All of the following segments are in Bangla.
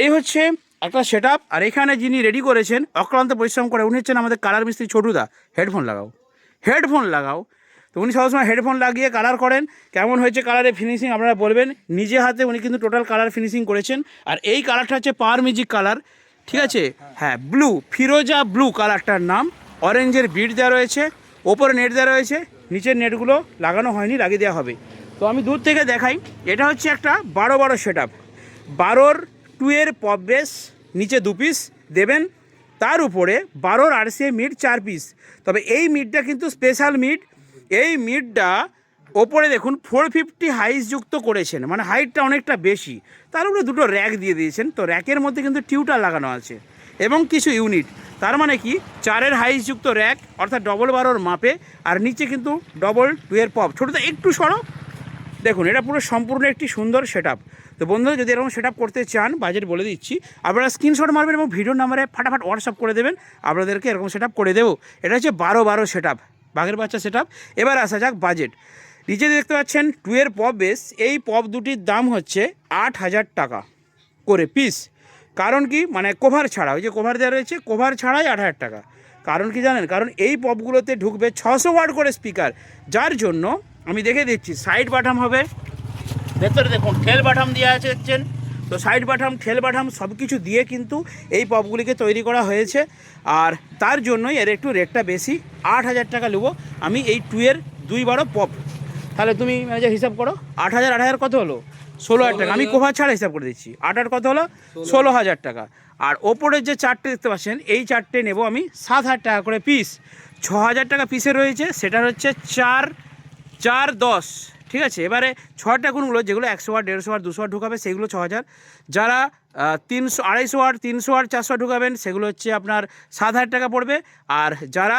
এই হচ্ছে একটা সেট আর এখানে যিনি রেডি করেছেন, অক্লান্ত পরিশ্রম করে উনি হচ্ছেন আমাদের কালার মিস্ত্রি ছোটুদা। হেডফোন লাগাও। হেডফোন লাগাও। তো উনি সবসময় হেডফোন লাগিয়ে কালার করেন। কেমন হয়েছে কালারের ফিনিশিং আপনারা বলবেন। নিজে হাতে উনি কিন্তু টোটাল কালার ফিনিশিং করেছেন। আর এই কালারটা হচ্ছে পাওয়ার মিউজিক কালার ঠিক আছে? হ্যাঁ ব্লু ফিরোজা ব্লু কালারটার নাম। অরেঞ্জের বিট দেওয়া রয়েছে। ওপরে নেট দেওয়া রয়েছে। নিচের নেটগুলো লাগানো হয়নি, লাগিয়ে দেওয়া হবে। তো আমি দূর থেকে দেখাই। এটা হচ্ছে একটা বারো বারো সেট আপ বারোর টুয়ের পপ বেস নিচে দু পিস দেবেন, তার উপরে বারোর আরসিএ মিট চার পিস তবে এই মিটটা কিন্তু স্পেশাল মিট। এই মিটটা ওপরে দেখুন ফোর ফিফটি হাইস যুক্ত করেছেন মানে হাইটটা অনেকটা বেশি। তার উপরে দুটো র্যাক দিয়ে দিয়েছেন, তো র্যাকের মধ্যে কিন্তু টিউটার লাগানো আছে এবং কিছু ইউনিট তার মানে কি? চারের হাইস যুক্ত র্যাক অর্থাৎ ডবল বারোর মাপে, আর নিচে কিন্তু ডবল টুয়ের পপ ছোটোটা একটু সরো। দেখুন, এটা পুরো সম্পূর্ণ একটি সুন্দর সেট তো বন্ধুরা, যদি এরকম সেট করতে চান বাজেট বলে দিচ্ছি, আপনারা স্ক্রিনশট মারবেন এবং ভিডিও নাম্বারে ফাটাফাট হোয়াটসঅ্যাপ করে দেবেন, আপনাদেরকে এরকম সেট করে দেবো। এটা হচ্ছে বারো বারো সেট বাঘের বাচ্চা সেট এবার আসা যাক বাজেট নিচে দেখতে পাচ্ছেন টুয়ের পপ বেস এই পপ দুটির দাম হচ্ছে আট হাজার টাকা করে পিস কারণ কি? মানে কভার ছাড়া, ওই যে কভার দেওয়া রয়েছে কভার ছাড়াই আট হাজার টাকা। কারণ কি জানেন? কারণ এই পপগুলোতে ঢুকবে ছশো ওয়াট করে স্পিকার যার জন্য আমি দেখে দিচ্ছি সাইড বাটাম হবে। ভেতরে দেখুন ঠেল বাটাম দেওয়া আছে দেখছেন তো সাইড বাটাম ঠেল বাটাম সব কিছু দিয়ে কিন্তু এই পপগুলিকে তৈরি করা হয়েছে। আর তার জন্যই এর একটু রেটটা বেশি আট হাজার টাকা নেব। আমি এই টুয়ের দুই বারো পপ তাহলে তুমি ম্যানেজার হিসাব করো আট হাজার আট হাজার কত হলো? ষোলো হাজার টাকা। আমি কোভার ছাড়া হিসাব করে দিচ্ছি। আট আট কত হলো? ষোলো হাজার। টাকা। আর ওপরের যে চারটে দেখতে পাচ্ছেন এই চারটে নেব আমি সাত হাজার টাকা করে পিস ছ হাজার টাকা পিসে রয়েছে সেটা হচ্ছে চার চার দশ, ঠিক আছে? এবারে ছটা গুণগুলো, যেগুলো একশো ওয়াট দেড়শো ওয়াট দুশো ঢুকাবে, সেগুলো ছ হাজার। যারা তিনশো, আড়াইশো ওয়াট তিনশো ওয়াট চারশো ঢুকাবেন, সেগুলো হচ্ছে আপনার সাত হাজার টাকা পড়বে। আর যারা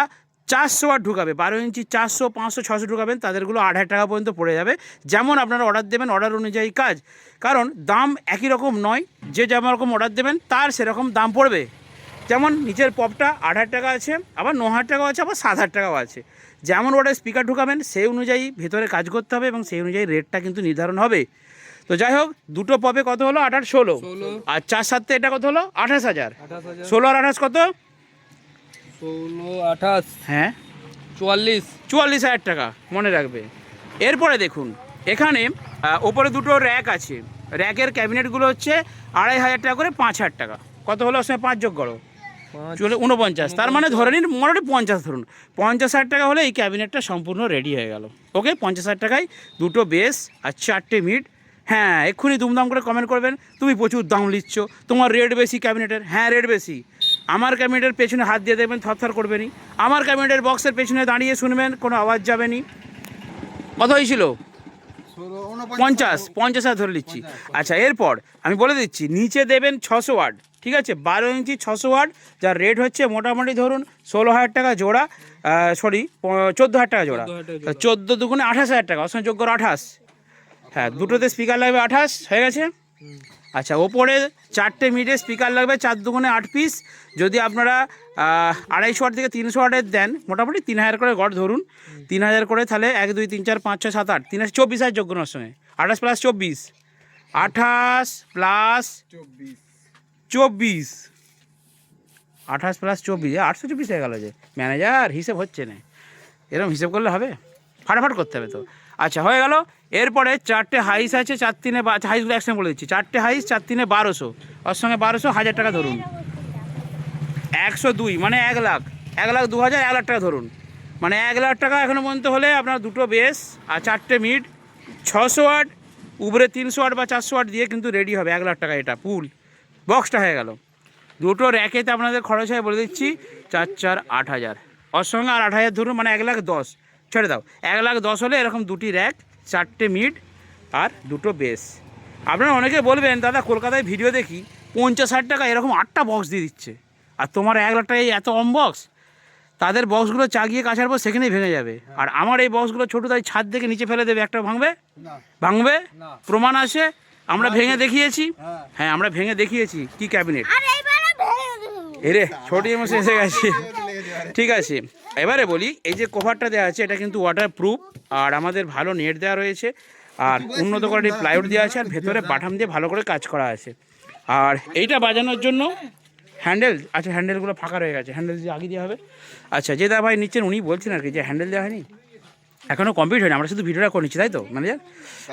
চারশো ওয়াট ঢুকাবে, বারো ইঞ্চি চারশো, পাঁচশো, ছশো ঢুকাবেন, তাদেরগুলো আট হাজার টাকা পর্যন্ত পড়ে যাবে। যেমন আপনারা অর্ডার দেবেন অর্ডার অনুযায়ী কাজ। কারণ দাম একই রকম নয়, যে যেমন রকম অর্ডার দেবেন, তার সেরকম দাম পড়বে। যেমন নিচের পপটা আট হাজার টাকা আছে, আবার ন হাজার টাকাও আছে, আবার সাত হাজার টাকাও আছে। যেমন ওটা স্পিকার ঢুকাবেন সেই অনুযায়ী ভেতরে কাজ করতে হবে এবং সেই অনুযায়ী রেটটা কিন্তু নির্ধারণ হবে। তো যাই হোক দুটো পপে কত হলো? আঠাশ ষোলো। আর চার সাততে এটা কত হলো? আঠাশ হাজার। ষোলো আর আঠাশ কত? ষোলো আঠাশ। হ্যাঁ। চুয়াল্লিশ। চুয়াল্লিশ হাজার টাকা মনে রাখবে। এরপরে দেখুন এখানে ওপরে দুটো র্যাক আছে। র্যাকের ক্যাবিনেটগুলো হচ্ছে আড়াই হাজার টাকা করে পাঁচ হাজার টাকা। কত হলো? ওর সঙ্গে পাঁচ যোগ করো। চলে উনপঞ্চাশ তার মানে ধরে নিন মোটামুটি পঞ্চাশ ধরুন। পঞ্চাশ হাজার টাকা হলে এই ক্যাবিনেটটা সম্পূর্ণ রেডি হয়ে গেল। ওকে পঞ্চাশ হাজার টাকায় দুটো বেস আর চারটে মিট। হ্যাঁ এক্ষুনি দুমদাম করে কমেন্ট করবেন তুমি প্রচুর দাম নিচ্ছ তোমার রেট বেশি ক্যাবিনেটের। হ্যাঁ রেট বেশি। আমার ক্যাবিনেটের পেছনে হাত দিয়ে দেবেন থরথর করবেনি আমার ক্যাবিনেটের বক্সের পেছনে দাঁড়িয়ে শুনবেন কোনো আওয়াজ যাবেনি কত হয়েছিল? পঞ্চাশ পঞ্চাশ হাজার ধরে নিচ্ছি আচ্ছা এরপর আমি বলে দিচ্ছি নিচে দেবেন ছশো ওয়াট। ঠিক আছে? বারো ইঞ্চি ছশো ওয়াট যার রেট হচ্ছে মোটামুটি ধরুন ষোলো হাজার টাকা জোড়া সরি চোদ্দ হাজার টাকা জোড়া। 14,000 টাকা চোদ্দ দুগুণে আঠাশ হাজার টাকা অসংখ্য যোগ্য আঠাশ। হ্যাঁ দুটোতে স্পিকার লাগবে আঠাশ হয়ে গেছে? আচ্ছা ওপরে চারটে মিটে স্পিকার লাগবে চার দুগুণে আট পিস যদি আপনারা আড়াইশো ওয়াট থেকে তিনশো ওয়াটের দেন মোটামুটি তিন হাজার করে গড় ধরুন। তিন হাজার করে তাহলে এক দুই তিন চার পাঁচ ছয় সাত আট তিন হাজার চব্বিশ হাজার যোগ্য সঙ্গে আঠাশ প্লাস চব্বিশ। আঠাশ প্লাস চব্বিশ। আঠাশ প্লাস চব্বিশ আটশো চব্বিশ হয়ে গেল যে। ম্যানেজার হিসেব হচ্ছে না। এরকম হিসেব করলে হবে? ফাটাফাট করতে হবে তো। আচ্ছা হয়ে গেল। এরপরে চারটে হাইস আছে, চার তিনে হাইসগুলো একসঙ্গে বলে দিচ্ছি। চারটে হাইস চার তিনে বারোশো। ওর সঙ্গে বারোশো, হাজার টাকা ধরুন। একশো দুই মানে এক লাখ। এক লাখ দু হাজার এক লাখ টাকা ধরুন। মানে এক লাখ টাকা এখনও পর্যন্ত হলে আপনার দুটো বেস আর চারটে মিট ছশো ওয়াট উপরে তিনশো ওয়াট বা চারশো ওয়াট দিয়ে কিন্তু রেডি হবে। এক লাখ টাকা এটা পুল বক্সটা হয়ে গেল। দুটো র্যাকেতে আপনাদের খরচ হয় বলে দিচ্ছি চার চার আট হাজার। ওর সঙ্গে আর আট হাজার ধরুন মানে এক লাখ দশ। ছেড়ে দাও এক লাখ দশ হলে এরকম দুটি র্যাক চারটে মিট আর দুটো বেস আপনারা অনেকে বলবেন দাদা কলকাতায় ভিডিও দেখি পঞ্চাশ হাজার টাকা এরকম আটটা বক্স দিয়ে দিচ্ছে। আর তোমার এক লাখ টাকায় এত কম বক্স তাদের বক্সগুলো চাগিয়ে কাছার পর সেখানেই ভেঙে যাবে। আর আমার এই বক্সগুলো ছোটো তাই ছাদ থেকে নিচে ফেলে দেবে একটা ভাঙবে? ভাঙবে? প্রমাণ আছে? আমরা ভেঙে দেখিয়েছি? হ্যাঁ। আমরা ভেঙে দেখিয়েছি। কি ক্যাবিনেট? এরে ছোটি মশে এসে গেছে। ঠিক আছে এবারে বলি এই যে কভারটা দেওয়া আছে এটা কিন্তু ওয়াটার প্রুফ আর আমাদের ভালো নেট দেওয়া রয়েছে আর উন্নত কোয়ালিটির প্লাইউড দেওয়া আছে আর ভেতরে বাটাম দিয়ে ভালো করে কাজ করা আছে। আর এইটা বাজানোর জন্য হ্যান্ডেল আচ্ছা হ্যান্ডেলগুলো ফাঁকা রয়ে গেছে হ্যান্ডেল দিয়ে আগে দেওয়া হবে। আচ্ছা যে দা ভাই নিচ্ছেন উনি বলছেন আর কি যে হ্যান্ডেল দেওয়া হয়নি? এখনও কমপ্লিট হয়নি আমরা শুধু ভিডিওটা করে নিচ্ছি তাই তো ম্যানেজার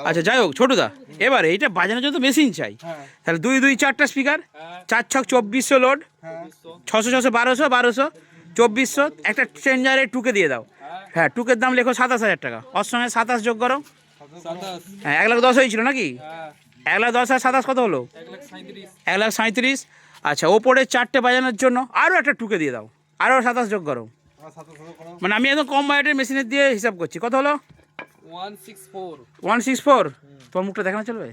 আচ্ছা যাই হোক ছোটুদা এবার এইটা বাজানোর জন্য মেশিন চাই। তাহলে দুই দুই চারটা স্পিকার চার ছক চব্বিশশো লোড ছশো ছশো বারোশো বারোশো চব্বিশশো একটা চেঞ্জারে টুকে দিয়ে দাও। হ্যাঁ। টুকের দাম লেখো সাতাশ হাজার টাকা। ওর সঙ্গে সাতাশ যোগ করো। হ্যাঁ এক লাখ দশ হয়েছিল নাকি? হ্যাঁ। এক লাখ দশ আর সাতাশ কত হলো? এক লাখ সাঁত্রিশ এক লাখ সাঁত্রিশ আচ্ছা ওপরে চারটে বাজানোর জন্য আরও একটা টুকে দিয়ে দাও। আরও সাতাশ যোগ করো। মানে আমি একদম কম বাজেটের মেশিনের দিয়ে হিসাব করছি। কত হলো? One six four one six four তোমার মুখটা দেখানো চলবে?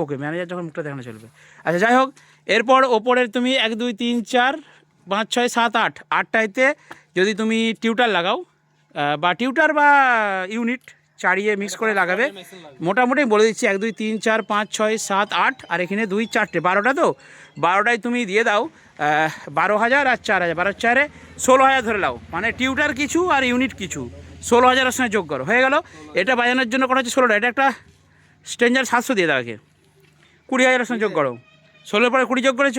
ওকে ম্যানেজার যখন মুখটা দেখানো চলবে। আচ্ছা যাই হোক এরপর ওপরের তুমি এক দুই তিন চার পাঁচ ছয় সাত আট। আটটাইতে যদি তুমি টিউটার লাগাও বা টিউটার বা ইউনিট চারিয়ে মিক্স করে লাগাবে। মোটামুটি বলে দিচ্ছি, এক, দুই, তিন, চার, পাঁচ, ছয়, সাত, আট, আর এখানে দুই, চারটে। বারোটা তো? বারোটায় তুমি দিয়ে দাও। বারো হাজার আর চার হাজার। বারো চারে ষোলো হাজার ধরে নাও। মানে টিউটার কিছু আর ইউনিট কিছু। ষোলো হাজারের সঙ্গে যোগ করো। হয়ে গেল? এটা বাজানোর জন্য করা হচ্ছে ষোলোটা। এটা একটা স্ট্রেঞ্জার সাতশো দিয়ে দাও আগে। কুড়ি হাজারের সঙ্গে যোগ করো। ষোলোর পরে কুড়ি যোগ করেছ?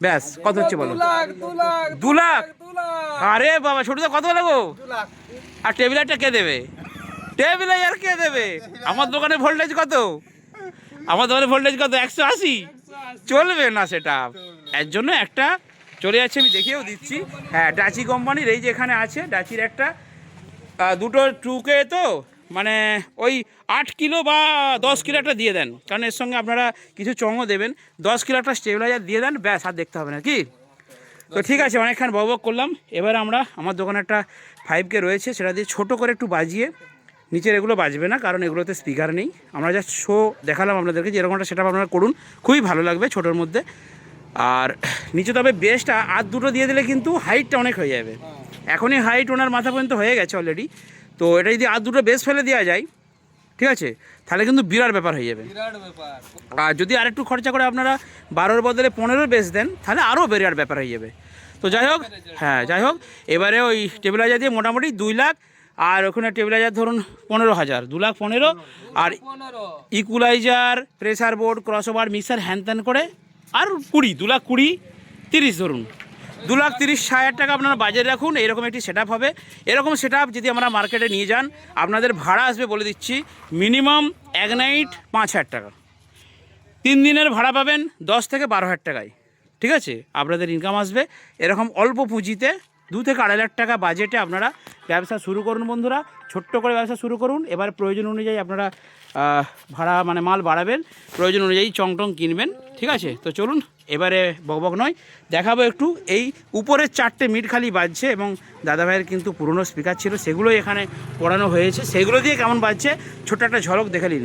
ব্যাস, কত হচ্ছে বলো? দু লাখ আরে বাবা, ছোটদা কত লাগো আর টেবিলারটা কে দেবে? টেবিলার কে দেবে? আমার দোকানে ভোল্টেজ কত? আমার দোকানে ভোল্টেজ কত? একশো আশি? চলবে না সেটা। এর জন্য একটা চলে যাচ্ছে, আমি দেখিয়েও দিচ্ছি। হ্যাঁ ডাচি কোম্পানির এই যে এখানে আছে, ডাচির একটা দুটো টুকে তো মানে ওই আট কিলো বা দশ কিলো একটা দিয়ে দেন। কারণ এর সঙ্গে আপনারা কিছু চঙও দেবেন। দশ কিলো একটা স্টেবিলাইজার দিয়ে দেন, ব্যাস, আর দেখতে হবে না, কি? তো ঠিক আছে, অনেকক্ষণ বক করলাম। এবার আমরা, আমার দোকানে একটা ফাইভ কে রয়েছে, সেটা দিয়ে ছোটো করে একটু বাজিয়ে নিচের এগুলো বাজবে না কারণ এগুলোতে স্পিকার নেই। আমরা জাস্ট শো দেখালাম আপনাদেরকে যে এরকম একটা সেটা আপনারা করুন। খুবই ভালো লাগবে ছোটোর মধ্যে। আর নিচে তবে বেসটা আর দুটো দিয়ে দিলে কিন্তু হাইটটা অনেক হয়ে যাবে। এখনই হাইট ওনার মাথা পর্যন্ত হয়ে গেছে অলরেডি তো এটা যদি আর দুটো বেস ফেলে দেওয়া যায় ঠিক আছে? তাহলে কিন্তু বিরাট ব্যাপার হয়ে যাবে। বিরাট আর যদি আরেকটু খরচা করে আপনারা বারোর বদলে পনেরো বেশ দেন তাহলে আরও বেরিয়ার ব্যাপার হয়ে যাবে। তো যাই হোক হ্যাঁ যাই হোক এবারে ওই টেবিলাইজার দিয়ে মোটামুটি দুই লাখ আর ওখানে টেবিলাইজার ধরুন পনেরো হাজার দু লাখ পনেরো আর equalizer pressure board crossover mixer হ্যান ত্যান করে আর কুড়ি দু লাখ কুড়ি তিরিশ ধরুন। দু লাখ তিরিশ হাজার টাকা আপনারা বাজারে রাখুন এরকম একটি সেট হবে। এরকম সেট যদি আমরা মার্কেটে নিয়ে যান আপনাদের ভাড়া আসবে বলে দিচ্ছি মিনিমাম এক নাইট পাঁচ হাজার টাকা। তিন দিনের ভাড়া পাবেন দশ থেকে বারো হাজার টাকায়। ঠিক আছে? আপনাদের ইনকাম আসবে। এরকম অল্প পুঁজিতে দু থেকে আড়াই লাখ টাকা বাজেটে আপনারা ব্যবসা শুরু করুন বন্ধুরা। ছোট্ট করে ব্যবসা শুরু করুন। এবার প্রয়োজন অনুযায়ী আপনারা ভাড়া মানে মাল বাড়াবেন। প্রয়োজন অনুযায়ী চং টং কিনবেন। ঠিক আছে? তো চলুন, এবারে বকবক নয়। দেখাবো একটু। এই উপরের চারটে মিট খালি বাজছে এবং দাদাভাইয়ের কিন্তু পুরনো স্পিকার ছিল। সেগুলোই এখানে পড়ানো হয়েছে। সেগুলো দিয়ে কেমন বাজছে? ছোট্ট একটা ঝলক দেখে নিন।